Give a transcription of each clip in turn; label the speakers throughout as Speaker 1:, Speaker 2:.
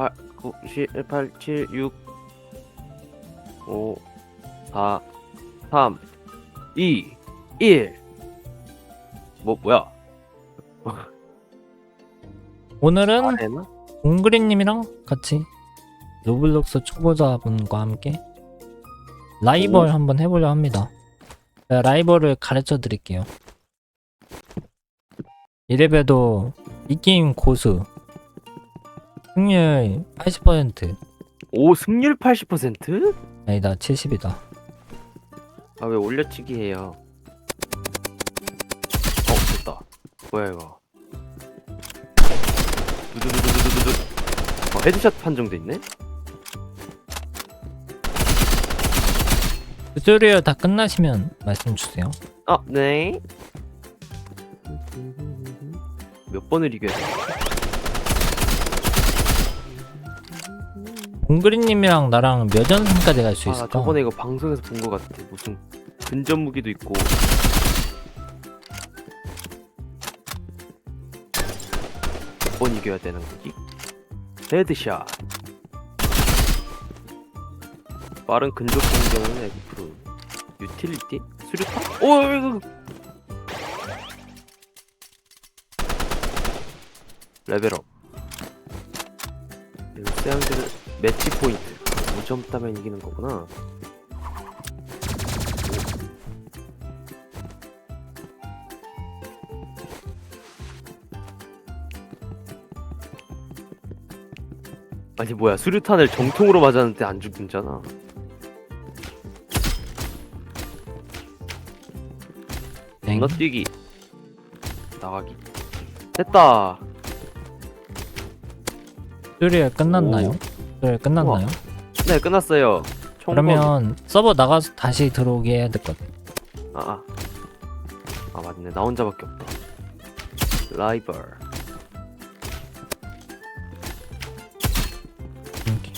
Speaker 1: 8 9 10 8 7 6 5 4 3 2 1 뭐 뭐야?
Speaker 2: 오늘은
Speaker 1: 안 했나?
Speaker 2: 공그린님이랑 같이 로블록스 초보자분과 함께 라이벌
Speaker 1: 오.
Speaker 2: 한번 해보려 합니다. 제가 라이벌을 가르쳐 드릴게요. 이래봬도 이 게임 고수 승률
Speaker 1: 80%오 승률 80%?
Speaker 2: 아니다 70이다.
Speaker 1: 아 왜 올려치기 해요? 어 됐다. 뭐야 이거? 두두두두두두두. 어 헤드샷 판정도 있네?
Speaker 2: 튜토리얼 다 끝나시면 말씀 주세요.
Speaker 1: 아 네. 몇 번을 이겨야 돼?
Speaker 2: 공그린님이랑 나랑 몇 연승까지 갈 수
Speaker 1: 아
Speaker 2: 있을까?
Speaker 1: 저번에 이거 방송에서 본것 같아. 무슨 근접 무기도 있고. 몇 번 이겨야 되는 거지? 헤드샷. 빠른 근접 공격은 F. 유틸리티? 수류탄? 오 이거. 레벨업. 세양들은 매치 포인트. 5점 따면 이기는 거구나. 아니 뭐야 수류탄을 정통으로 맞았는데 안 죽는잖아.
Speaker 2: 땡.
Speaker 1: 건너뛰기 나가기 됐다.
Speaker 2: 튜토리얼 끝났나요? 튜 토리얼 끝났나요?
Speaker 1: 네 끝났어요. 총
Speaker 2: 그러면 서버 나가서 다시 들어오게 해야 될 것 같아.
Speaker 1: 아, 아. 아 맞네 나 혼자밖에 없다 라이벌
Speaker 2: 이렇게.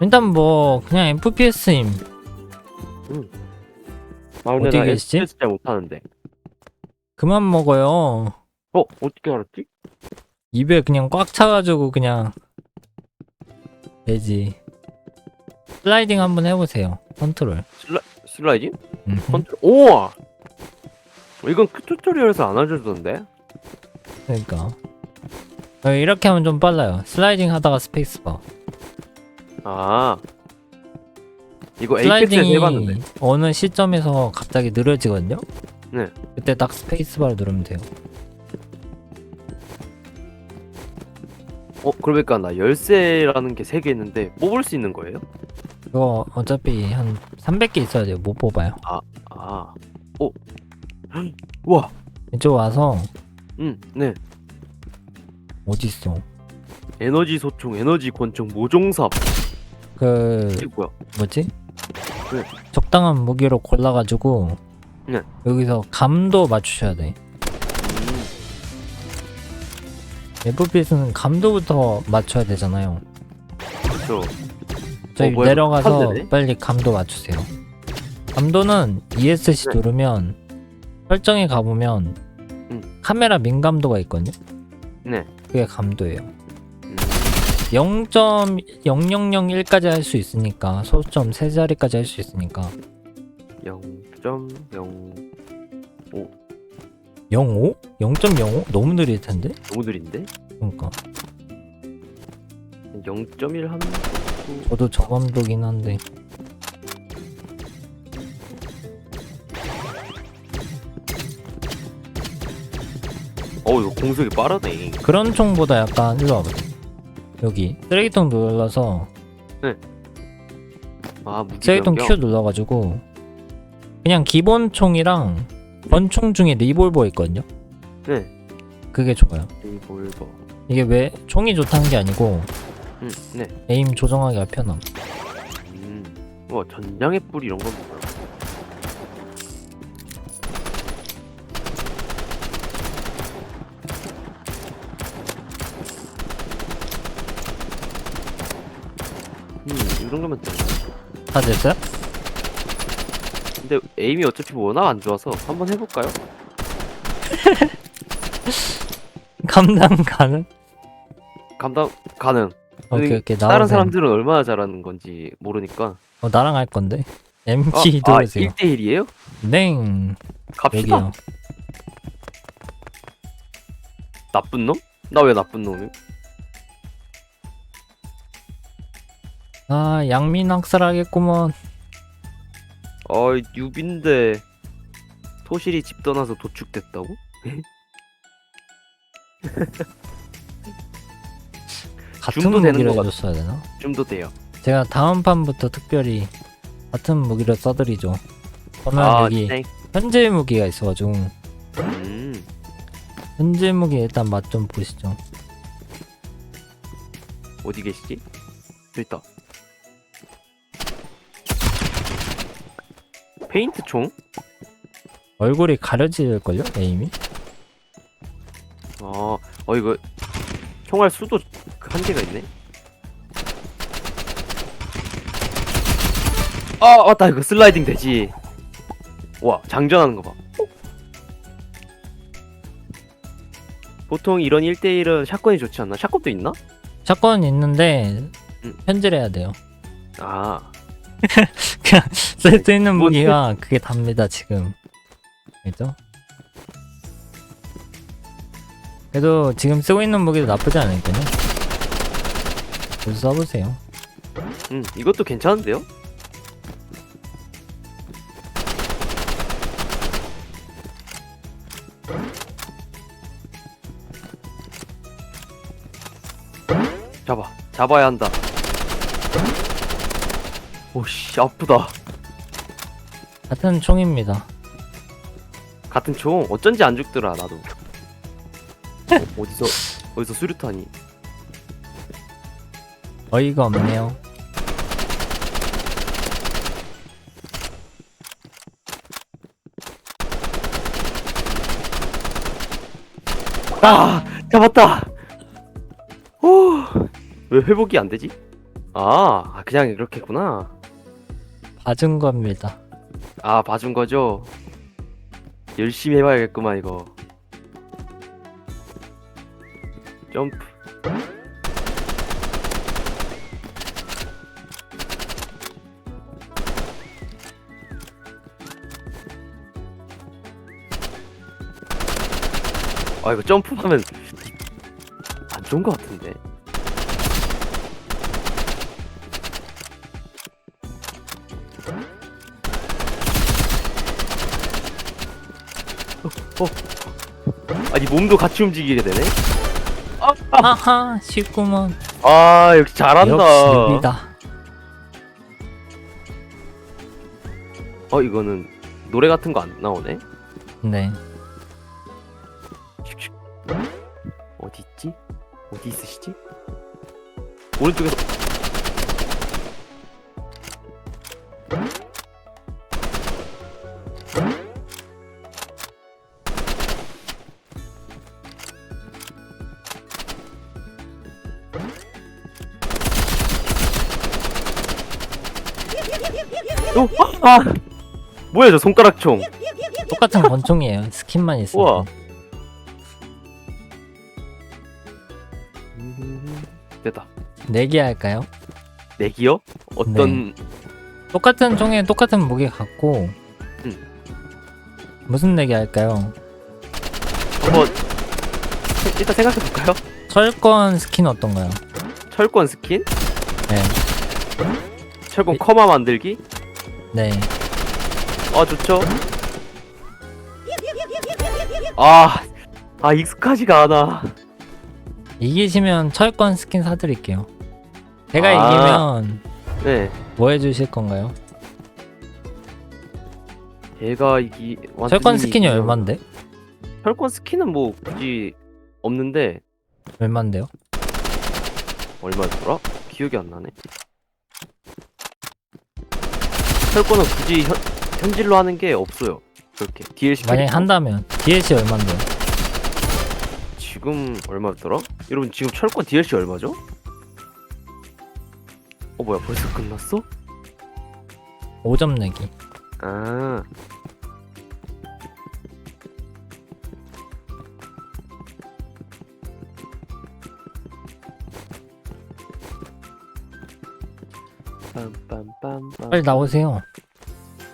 Speaker 2: 일단 뭐 그냥 FPS임.
Speaker 1: 아 근데
Speaker 2: 어디
Speaker 1: 나
Speaker 2: 계시지?
Speaker 1: FPS 잘 못하는데
Speaker 2: 그만 먹어요.
Speaker 1: 어? 어떻게 알았지?
Speaker 2: 입에 그냥 꽉 차가지고 그냥 되지. 슬라이딩 한번 해보세요. 컨트롤.
Speaker 1: 슬라이딩?
Speaker 2: 음.
Speaker 1: 컨트롤 우와 이건 그 튜토리얼에서 안 알려주던데
Speaker 2: 그러니까 어, 이렇게 하면 좀 빨라요. 슬라이딩 하다가 스페이스바.
Speaker 1: 아 이거 에이펙스에서 해봤는데
Speaker 2: 슬라이딩이 어느 시점에서 갑자기 느려지거든요.
Speaker 1: 네.
Speaker 2: 그때 딱 스페이스바를 누르면 돼요.
Speaker 1: 어 그러니까 나 열쇠라는 게 세 개 있는데 뽑을 수 있는 거예요?
Speaker 2: 이거 어차피 한 300개 있어야 돼요. 못 뽑아요.
Speaker 1: 아 오. 우와
Speaker 2: 이쪽 와서
Speaker 1: 음 네
Speaker 2: 어디 있어?
Speaker 1: 에너지 소총 에너지 권총 모종삽
Speaker 2: 그
Speaker 1: 이게 뭐야
Speaker 2: 뭐지?
Speaker 1: 네.
Speaker 2: 적당한 무기로 골라가지고
Speaker 1: 네.
Speaker 2: 여기서 감도 맞추셔야 돼. FPS는 감도부터 맞춰야 되잖아요.
Speaker 1: 그렇죠
Speaker 2: 저희
Speaker 1: 어, 뭐야,
Speaker 2: 내려가서
Speaker 1: 판대네?
Speaker 2: 빨리 감도 맞추세요. 감도는 ESC
Speaker 1: 네.
Speaker 2: 누르면 설정에 가보면
Speaker 1: 음.
Speaker 2: 카메라 민감도가 있거든요.
Speaker 1: 네
Speaker 2: 그게 감도예요.
Speaker 1: 음,
Speaker 2: 0.0001까지 할 수 있으니까 소점 세 자리까지 할 수 있으니까
Speaker 1: 0.0
Speaker 2: 05? 0.05? 너무 느릴 텐데.
Speaker 1: 너무 느린데?
Speaker 2: 그러니까
Speaker 1: 0.1 하는 것도
Speaker 2: 저도 저감도긴 한데
Speaker 1: 어우 이거 공속이 빠르네
Speaker 2: 그런 총보다 약간 일로 와봐. 여기 쓰레기통 눌러서
Speaker 1: 아 무기
Speaker 2: 쓰레기통
Speaker 1: 변경
Speaker 2: Q 눌러가지고 그냥 기본 총이랑 권총 중에 리볼버 있거든요.
Speaker 1: 네
Speaker 2: 그게 좋아요.
Speaker 1: 리볼버
Speaker 2: 이게 왜 총이 좋다는 게 아니고
Speaker 1: 음 네
Speaker 2: 에임 조정하기가 편함.
Speaker 1: 음. 와 전장의 뿌리 이런 건 뭐야 음, 이 정도면 되나?
Speaker 2: 다 됐어요?
Speaker 1: 근데 에임이 어차피 워낙 안 좋아서 한번 해볼까요?
Speaker 2: 감당 가능?
Speaker 1: 감당 가능.
Speaker 2: 오케이 오케이 나오세요.
Speaker 1: 다른 사람들은 얼마나 잘하는 건지 모르니까.
Speaker 2: 어, 나랑 할 건데. MG
Speaker 1: 아,
Speaker 2: 들어오세요.
Speaker 1: 1대1이에요?
Speaker 2: 냉
Speaker 1: 갑시다.
Speaker 2: 여기요.
Speaker 1: 나쁜 놈? 나 왜 나쁜 놈이?
Speaker 2: 아 양민 학살하겠구먼.
Speaker 1: 아 유빈데 토실이 집 떠나서 도축됐다고?
Speaker 2: 같은
Speaker 1: 줌도 되는
Speaker 2: 무기로
Speaker 1: 것 같아.
Speaker 2: 해줬어야 되나?
Speaker 1: 좀더 돼요.
Speaker 2: 제가 다음 판부터 특별히 같은 무기를 써드리죠. 그러면
Speaker 1: 아
Speaker 2: 여기
Speaker 1: 땡.
Speaker 2: 현재 무기가 있어가지고
Speaker 1: 음.
Speaker 2: 현재 무기 일단 맛 좀 보시죠.
Speaker 1: 어디 계시지? 저 있다. 페인트 총?
Speaker 2: 얼굴이 가려질걸요? 에임이?
Speaker 1: 아, 어 이거 총알 수도 그 한계가 있네. 아 맞다 이거 슬라이딩 되지. 와 장전하는 거 봐. 보통 이런 1대1은 샷건이 좋지 않나? 샷건도 있나?
Speaker 2: 샷건 있는데
Speaker 1: 음.
Speaker 2: 현질해야 돼요.
Speaker 1: 아
Speaker 2: 쓸 수 있는
Speaker 1: 뭐지?
Speaker 2: 무기가 그게 답니다 지금. 알죠? 그래도 지금 쓰고 있는 무기도 나쁘지 않으니까요. 그래서 써보세요.
Speaker 1: 음, 이것도 괜찮은데요? 잡아, 잡아야 한다. 오씨, 아프다.
Speaker 2: 같은 총입니다.
Speaker 1: 같은 총, 어쩐지 안 죽더라, 나도. 어, 어디서, 어디서 수류탄이.
Speaker 2: 어이가 없네요.
Speaker 1: 아, 잡았다! 오, 왜 회복이 안 되지? 아, 아, 그냥 이렇게 했구나.
Speaker 2: 봐준 겁니다.
Speaker 1: 아 봐준 거죠? 열심히 해봐야겠구만 이거 점프 아 이거 점프하면 안 좋은 거 같은데 아니 몸도 같이 움직이게 되네
Speaker 2: 하하 쉽구먼.
Speaker 1: 아 역시 잘한다
Speaker 2: 역시입니다.
Speaker 1: 어 이거는 노래 같은 거 안 나오네
Speaker 2: 네.
Speaker 1: 어디 있지? 어디 있으시지? 오른쪽에서 아! 뭐야 저 손가락 총
Speaker 2: 똑같은 권총이에요. 스킨만 있어요.
Speaker 1: 우와. 됐다
Speaker 2: 내기 할까요?
Speaker 1: 내기요? 어떤
Speaker 2: 똑같은 총에 똑같은 무기 갖고
Speaker 1: 음.
Speaker 2: 무슨 내기 할까요?
Speaker 1: 한번 세- 일단 생각해 볼까요?
Speaker 2: 철권 스킨 어떤가요?
Speaker 1: 철권 스킨?
Speaker 2: 네.
Speaker 1: 철권
Speaker 2: 이-
Speaker 1: 커마 만들기?
Speaker 2: 네.
Speaker 1: 아 좋죠. 아, 아 익숙하지가 않아.
Speaker 2: 이기시면 철권 스킨 사드릴게요. 제가
Speaker 1: 아.
Speaker 2: 이기면
Speaker 1: 네,
Speaker 2: 뭐 해주실 건가요?
Speaker 1: 얘가 이기 완전히
Speaker 2: 철권 스킨이
Speaker 1: 이기면-
Speaker 2: 얼만데?
Speaker 1: 철권 스킨은 뭐 굳이 없는데
Speaker 2: 얼만데요?
Speaker 1: 얼마였더라? 기억이 안 나네. 철권은 굳이 현, 현질로 하는 게 없어요. 그렇게 DLC
Speaker 2: 만약에
Speaker 1: 캐릭터.
Speaker 2: 한다면 DLC 얼만데요?
Speaker 1: 지금 얼마였더라? 여러분 지금 철권 DLC 얼마죠? 어 뭐야 벌써 끝났어?
Speaker 2: 5점 내기.
Speaker 1: 아 빰빰빰빰.
Speaker 2: 빨리 나오세요.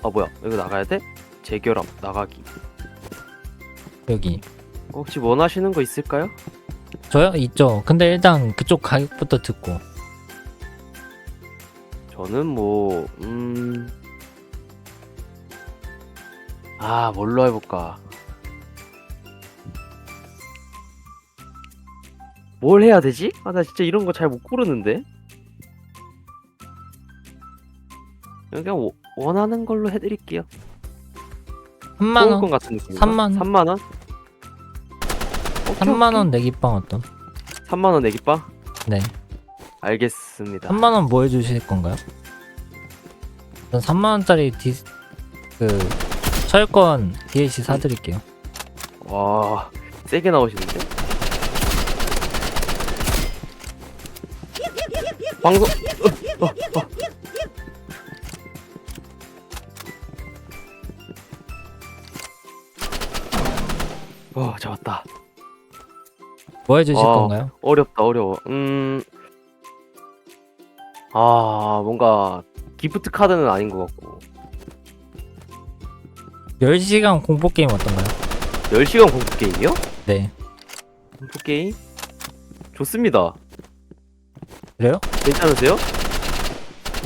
Speaker 1: 아 뭐야? 이거 나가야 돼? 재결합 나가기.
Speaker 2: 여기.
Speaker 1: 혹시 원하시는 거 있을까요?
Speaker 2: 저요? 있죠. 근데 일단 그쪽 가격부터 듣고.
Speaker 1: 저는 뭐 음. 아 뭘로 해볼까? 뭘 해야 되지? 아 나 진짜 이런 거 잘 못 고르는데. 그냥 워- 원하는 걸로 해드릴게요.
Speaker 2: 3만
Speaker 1: 건
Speaker 2: 원.
Speaker 1: 같은 느낌.
Speaker 2: 3만 원.
Speaker 1: 3만 원?
Speaker 2: 3만 원 내기 빵 어떤?
Speaker 1: 3만 원 내기빵?
Speaker 2: 네.
Speaker 1: 알겠습니다.
Speaker 2: 3만 원 뭐 해주실 건가요? 전 3만 원짜리 디 그 철권 DLC 사드릴게요.
Speaker 1: 와 세게 나오시는데? 방송 어, 어, 어. 어
Speaker 2: 뭐 해주실
Speaker 1: 어.
Speaker 2: 건가요?
Speaker 1: 어렵다 어려워 음 아 뭔가 기프트 카드는 아닌 것 같고
Speaker 2: 10시간 공포 게임 어떤가요?
Speaker 1: 10시간 공포 게임이요?
Speaker 2: 네.
Speaker 1: 공포 게임? 좋습니다
Speaker 2: 그래요?
Speaker 1: 괜찮으세요?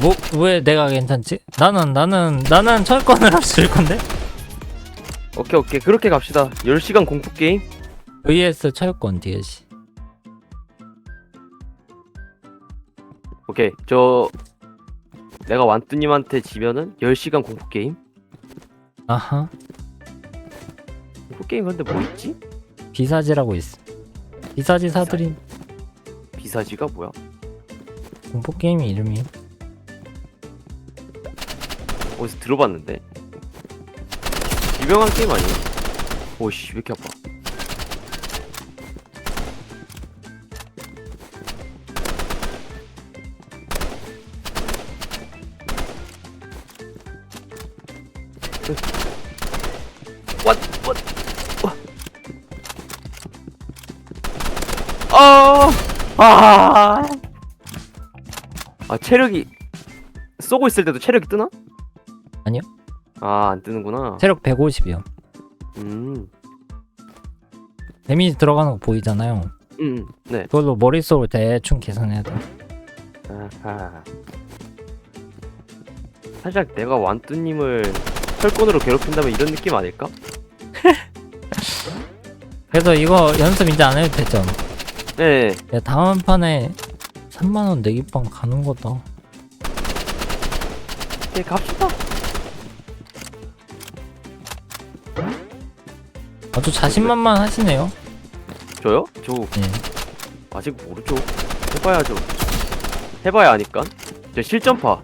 Speaker 2: 뭐 왜 내가 괜찮지? 나는 나는 나는 철권을 줄 건데.
Speaker 1: 오케이 오케이 그렇게 갑시다 10시간 공포 게임
Speaker 2: VS 철권 DLC.
Speaker 1: 오케이 저 내가 완뚜님한테 지면은 10시간 공포 게임
Speaker 2: 아하.
Speaker 1: 공포 게임 근데 뭐 있지?
Speaker 2: 비사지라고 있어. 비사지 사드린
Speaker 1: 비사지가 뭐야?
Speaker 2: 공포 게임 이름이
Speaker 1: 어디서 들어봤는데 유명한 게임 아니야? 오씨 왜 이렇게 아파 What? What? 아, 아, 아 체력이 쏘고 있을 때도 체력이 뜨나?
Speaker 2: 아니요.
Speaker 1: 아, 안 뜨는구나.
Speaker 2: 체력 150이요.
Speaker 1: 음,
Speaker 2: 데미지 들어가는 거 보이잖아요.
Speaker 1: 음, 네.
Speaker 2: 그걸로 머릿속을 대충 계산해야 돼.
Speaker 1: 아하. 살짝 내가 완뚜님을 철권으로 괴롭힌다면 이런 느낌 아닐까?
Speaker 2: 그래서 이거 연습 이제 안 해도 되죠?
Speaker 1: 네.
Speaker 2: 야, 다음 판에 3만원 내기빵 가는 거다.
Speaker 1: 네, 갑시다.
Speaker 2: 아주 자신만만 하시네요.
Speaker 1: 저요? 저
Speaker 2: 예.
Speaker 1: 아직 모르죠. 해봐야죠. 해봐야 아니까. 저 실전파.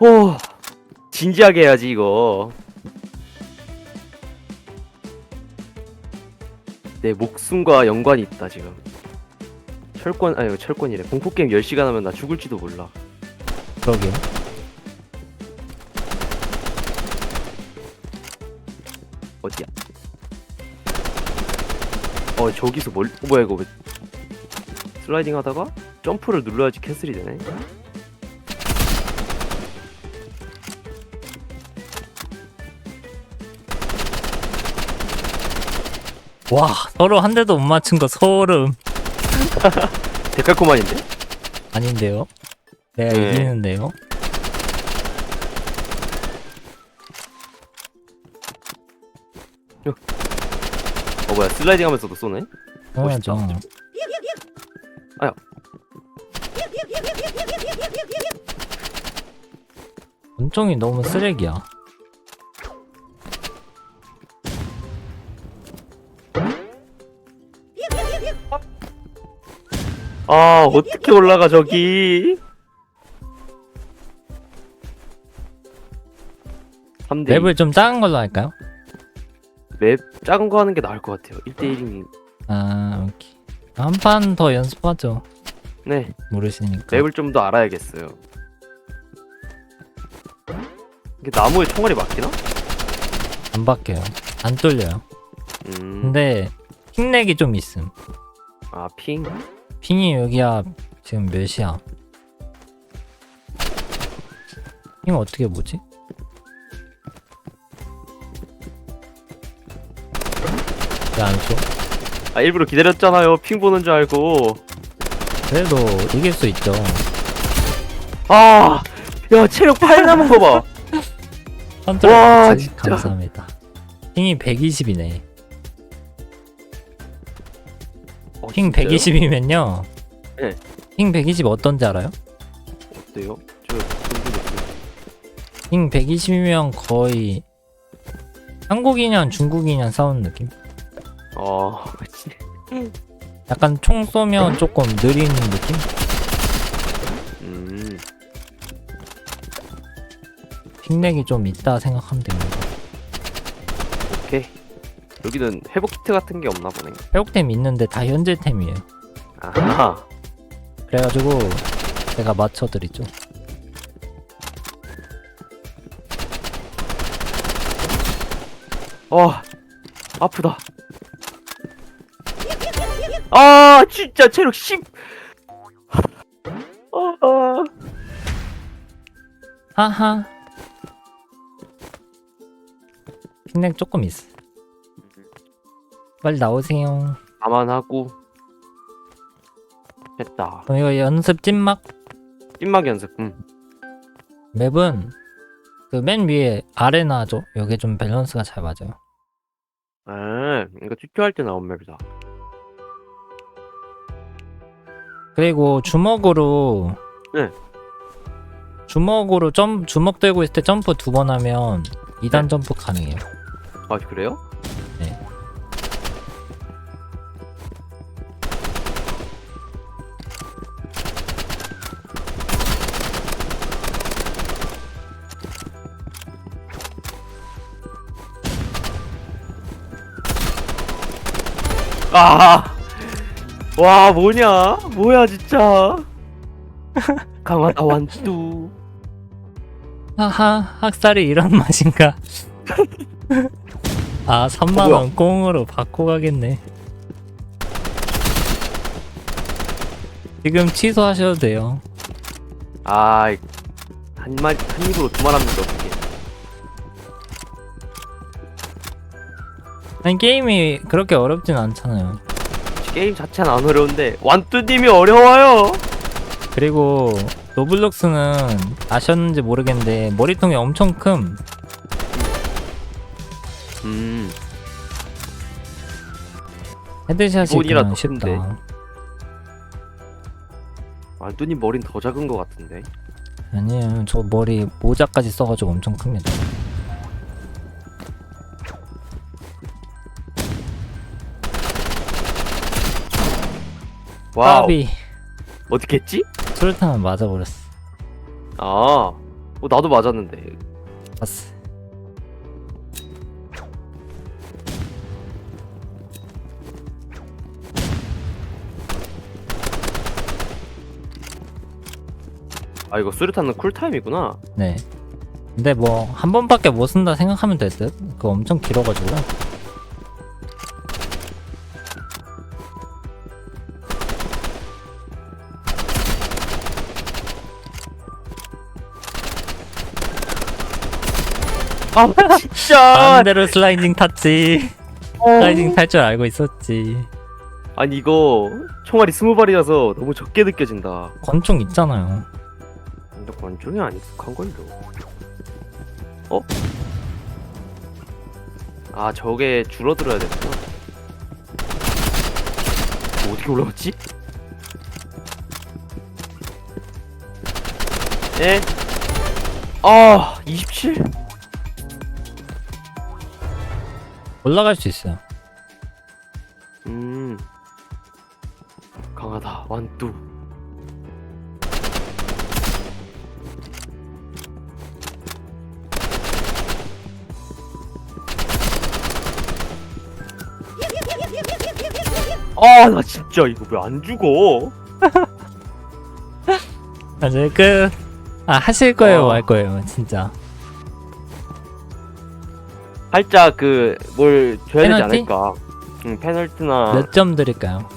Speaker 1: 오, 진지하게 해야지 이거. 내 목숨과 연관이 있다 지금. 철권 아니 철권이래. 공포 게임 10시간 하면 나 죽을지도 몰라.
Speaker 2: 그러게요.
Speaker 1: 어디야? 어 저기서 뭘? 어, 뭐야 이거 왜? 슬라이딩 하다가 점프를 눌러야지 캔슬이 되네.
Speaker 2: 와, 서로 한 대도 못 맞춘 거 소름.
Speaker 1: 데칼코만인데?
Speaker 2: 아닌데요? 내가
Speaker 1: 네.
Speaker 2: 이기는데요?
Speaker 1: 어 뭐야 슬라이딩 하면서도 쏘네?
Speaker 2: 당연하죠.
Speaker 1: 아야.
Speaker 2: 권총이 너무 쓰레기야.
Speaker 1: 아 어떻게 올라가 저기? 3대
Speaker 2: 맵을 좀 작은 걸로 할까요?
Speaker 1: 맵 작은 거 하는 게 나을 것 같아요. 1대1이니.
Speaker 2: 아, 오케이. 한 판 더 연습하죠.
Speaker 1: 네,
Speaker 2: 모르시니까.
Speaker 1: 맵을 좀 더 알아야겠어요. 이게 나무에 총알이 막히나?
Speaker 2: 안 바뀌어요. 안 뚫려요.
Speaker 1: 음.
Speaker 2: 근데 핑렉이 좀 있음.
Speaker 1: 아 핑.
Speaker 2: 핑이 여기야 지금 몇이야? 핑 어떻게 보지? 왜 안 쏘?
Speaker 1: 아 일부러 기다렸잖아요. 핑 보는 줄 알고.
Speaker 2: 그래도 이길 수 있죠.
Speaker 1: 아, 야 체력 8 남은 거 봐. 와,
Speaker 2: 지-
Speaker 1: 진짜.
Speaker 2: 감사합니다. 핑이 120이네.
Speaker 1: 어,
Speaker 2: 핑
Speaker 1: 진짜요?
Speaker 2: 120이면요.
Speaker 1: 네.
Speaker 2: 핑120 어떤지 알아요?
Speaker 1: 어때요? 저 궁금했어요.
Speaker 2: 핑 120이면 거의 한국인이랑 중국인이랑 싸우는 느낌?
Speaker 1: 어, 진-
Speaker 2: 약간 총 쏘면 조금 느린 느낌?
Speaker 1: 음,
Speaker 2: 핑렉이 좀 있다 생각하면 됩니다.
Speaker 1: 오케이. 여기는 회복 키트 같은 게 없나 보네.
Speaker 2: 회복템 있는데 다 현질템이에요.
Speaker 1: 아하.
Speaker 2: 그래가지고 제가 맞춰드리죠.
Speaker 1: 어, 아프다. 아, 진짜 체력 10. 아, 아.
Speaker 2: 하하. 핑렉 조금 있어. 빨리 나오세요.
Speaker 1: 감안하고 됐다.
Speaker 2: 그럼 이거 연습 찐막
Speaker 1: 찐막 연습. 음.
Speaker 2: 맵은 그 맨 위에 아레나죠. 여기 좀 밸런스가 잘 맞아요.
Speaker 1: 아, 이거 투표할 때 나온 맵이다.
Speaker 2: 그리고 주먹으로
Speaker 1: 네.
Speaker 2: 주먹으로 점 주먹 들고 있을 때 점프 두 번 하면 2단
Speaker 1: 네.
Speaker 2: 점프 가능해요.
Speaker 1: 아, 그래요? 아, 와 뭐냐? 뭐야 진짜? 강하다 완뚜.
Speaker 2: 하하 학살이 이런 맛인가? 아 3만
Speaker 1: 어?
Speaker 2: 원 꽁으로 바꿔 가겠네. 지금 취소하셔도 돼요.
Speaker 1: 아, 한 마리 한 입으로 두말 합니다
Speaker 2: 아니 게임이 그렇게 어렵진 않잖아요.
Speaker 1: 게임 자체는 안 어려운데 완뚜님이 어려워요.
Speaker 2: 그리고 로블록스는 아셨는지 모르겠는데 머리통이 엄청 큼.
Speaker 1: 음,
Speaker 2: 헤드샷이
Speaker 1: 기본이라
Speaker 2: 그냥
Speaker 1: 더
Speaker 2: 쉽다.
Speaker 1: 완뚜님 머리는 더 작은 것 같은데.
Speaker 2: 아니에요. 저 머리 모자까지 써가지고 엄청 큽니다.
Speaker 1: 와우,
Speaker 2: 까비
Speaker 1: 어떻게 했지?
Speaker 2: 수류탄 맞아버렸어.
Speaker 1: 아, 어, 나도 맞았는데.
Speaker 2: 봤어.
Speaker 1: 아 이거 수류탄은 쿨타임이구나.
Speaker 2: 네. 근데 뭐 한 번밖에 못 쓴다 생각하면 될 듯. 그거 엄청 길어가지고.
Speaker 1: 아 진짜.
Speaker 2: 반대로 슬라이딩 탔지. 슬라이딩 탈 줄 알고 있었지.
Speaker 1: 아니 이거 총알이 스무 발이라서 너무 적게 느껴진다.
Speaker 2: 권총 있잖아요.
Speaker 1: 근데 권총이 안 익숙한 걸로. 어? 아 저게 줄어들어야 되구나. 이거 어떻게 올라갔지? 예? 아 27?
Speaker 2: 올라갈 수 있어요.
Speaker 1: 음 강하다 완뚜 아 나 진짜 이거 왜 안 죽어
Speaker 2: 이제 끝. 아 하실 거예요,
Speaker 1: 어.
Speaker 2: 말 거예요, 진짜.
Speaker 1: 살짝 그 뭘 줘야 되지
Speaker 2: 페널티?
Speaker 1: 않을까? 응 페널티나
Speaker 2: 몇 점 드릴까요?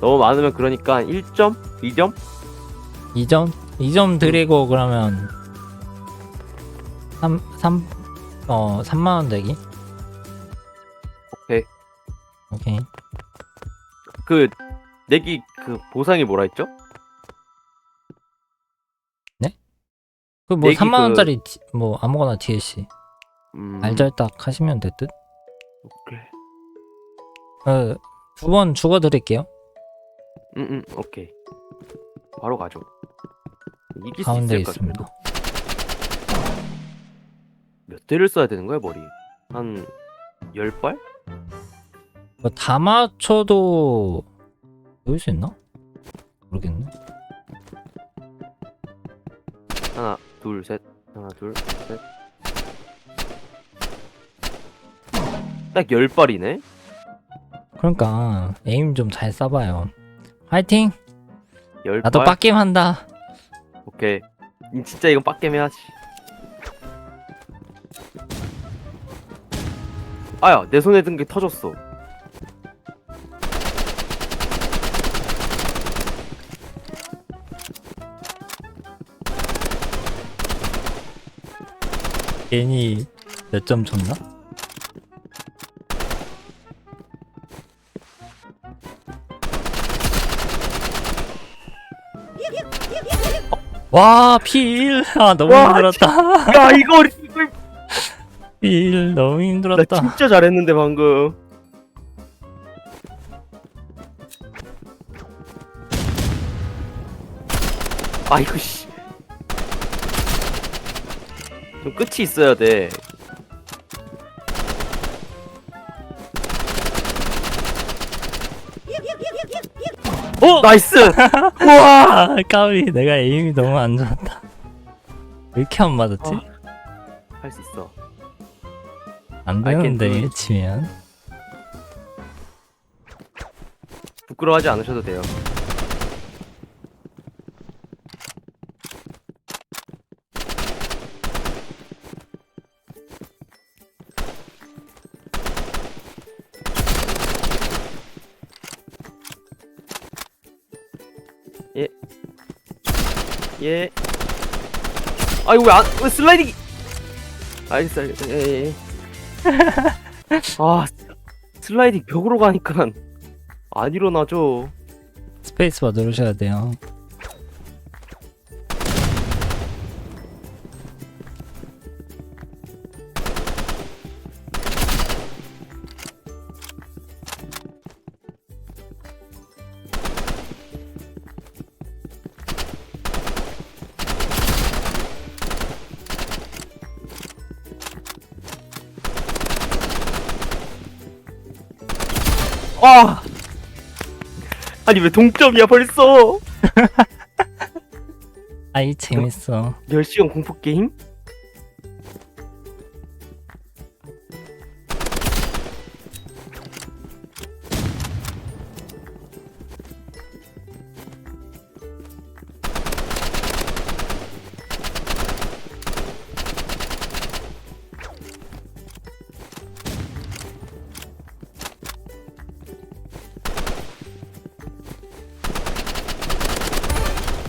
Speaker 1: 너무 많으면 그러니까 1점? 2점?
Speaker 2: 2점? 2점 드리고 그러면 3, 3, 어, 3만원 되기?
Speaker 1: 오케이.
Speaker 2: 오케이.
Speaker 1: 그 내기 그 보상이 뭐라 했죠?
Speaker 2: 그 뭐
Speaker 1: 내기
Speaker 2: 3만원짜리 뭐 아무거나 DLC.
Speaker 1: 음,
Speaker 2: 알잘딱 하시면 될 듯?
Speaker 1: 오케이.
Speaker 2: 어, 두번 죽어 드릴게요.
Speaker 1: 음, 음, 오케이. 바로 가죠. 이길 수
Speaker 2: 가운데
Speaker 1: 있을까?
Speaker 2: 있습니다.
Speaker 1: 몇 대를 써야 되는 거야 머리? 한 10발?
Speaker 2: 뭐다 맞춰도 넣을 수 있나? 모르겠네.
Speaker 1: 둘, 셋. 하나, 둘, 셋. 딱 10발이네?
Speaker 2: 그러니까 에임 좀 잘 쏴봐요. 화이팅!
Speaker 1: 10발?
Speaker 2: 나도 빡게임 한다.
Speaker 1: 오케이. 이- 진짜 이건 빡겜 해야지. 아야, 내 손에 든 게 터졌어.
Speaker 2: 괜히 몇점 줬나? 와, 필! 아, 너무
Speaker 1: 와,
Speaker 2: 힘들었다.
Speaker 1: 야, 이거, 이거
Speaker 2: 필, 너무
Speaker 1: 나
Speaker 2: 힘들었다.
Speaker 1: 진짜 잘했는데 방금. 아이고 씨. 좀 끝이 있어야 돼.
Speaker 2: 어!
Speaker 1: 나이스. 우와.
Speaker 2: 아, 까비. 내가 에임이 너무 안 좋았다. 왜 이렇게 안 맞았지?
Speaker 1: 아. 할수 있어.
Speaker 2: 안
Speaker 1: I can do
Speaker 2: 되는데,
Speaker 1: it.
Speaker 2: 치면.
Speaker 1: 부끄러워하지 않으셔도 돼요. 아이고 왜 안 왜 슬라이딩? 알겠어 알겠어 예, 예. 예. 아 슬라이딩 벽으로 가니까 안 일어나죠.
Speaker 2: 스페이스바 누르셔야 돼요.
Speaker 1: 아! 아니 왜 동점이야 벌써?
Speaker 2: 아이, 재밌어.
Speaker 1: 10시간 공포 게임?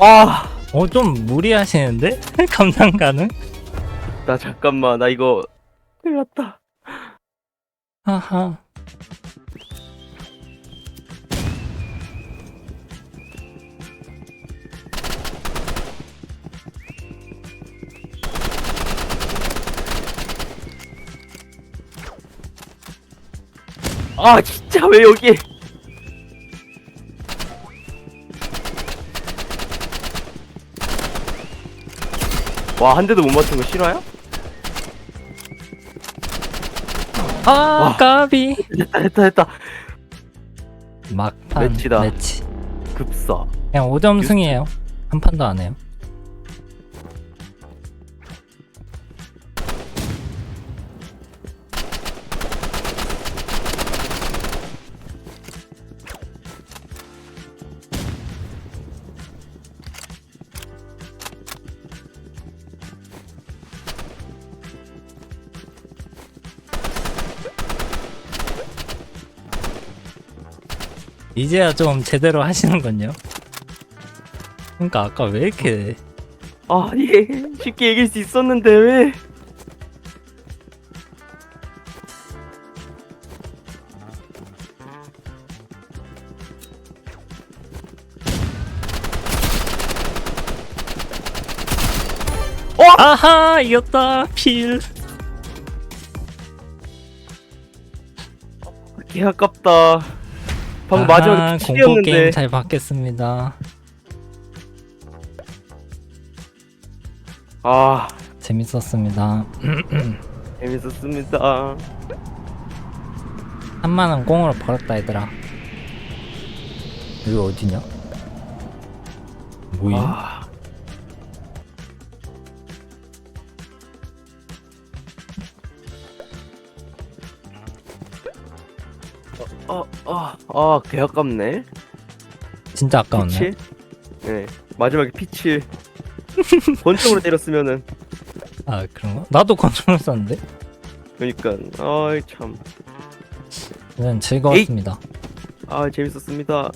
Speaker 1: 아!
Speaker 2: 어, 좀 무리하시는데? 감당 가능?
Speaker 1: 나 잠깐만 나 이거 큰일 났다
Speaker 2: 하하.
Speaker 1: 아 진짜 왜 여기 와 한 대도 못 맞춘 거 실화야?
Speaker 2: 아,
Speaker 1: 와.
Speaker 2: 까비.
Speaker 1: 됐다 됐다 됐다
Speaker 2: 막판
Speaker 1: 매치다.
Speaker 2: 매치.
Speaker 1: 급사
Speaker 2: 그냥 5점 승이에요. 한 판도 안 해요. 이제야 좀 제대로 하시는군요. 그러니까 아까 왜 이렇게
Speaker 1: 아니 쉽게 이길 수 있었는데 왜?
Speaker 2: 아하 이겼다 필
Speaker 1: 개 아깝다. 방금 마지막에
Speaker 2: 아하, 공포. 게임 잘 받겠습니다.
Speaker 1: 아
Speaker 2: 재밌었습니다.
Speaker 1: 재밌었습니다.
Speaker 2: 3만 원 꽁으로 벌었다 얘들아. 여기 어디냐? 뭐임?
Speaker 1: 아. 어, 어, 개 아깝네.
Speaker 2: 진짜 아까웠네.
Speaker 1: 피치? 네, 마지막에 피치. 권총으로 때렸으면은,
Speaker 2: 아 그런가? 나도 건축을 썼는데.
Speaker 1: 그니까, 아이 참,
Speaker 2: 저는 즐거웠습니다.
Speaker 1: 아 재밌었습니다.